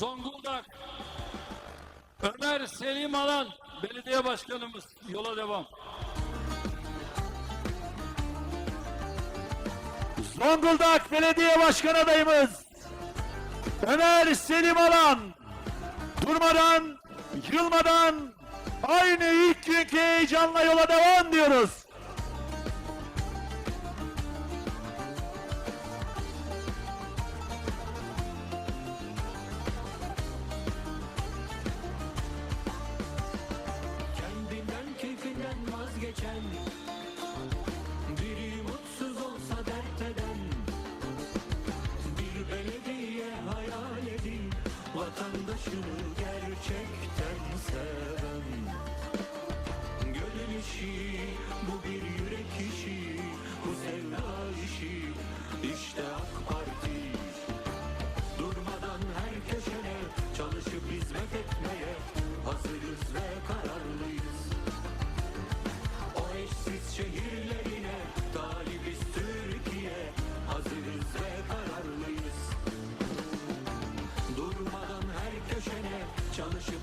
Zonguldak Ömer Selim Alan belediye başkanımız yola devam. Zonguldak Belediye Başkan adayımız Ömer Selim Alan durmadan, yılmadan aynı ilk günkü heyecanla yola devam diyoruz. Biri mutsuz olsa dert eden Bir belediye hayal edin. Vatandaşını gerçekten seven Durmadan her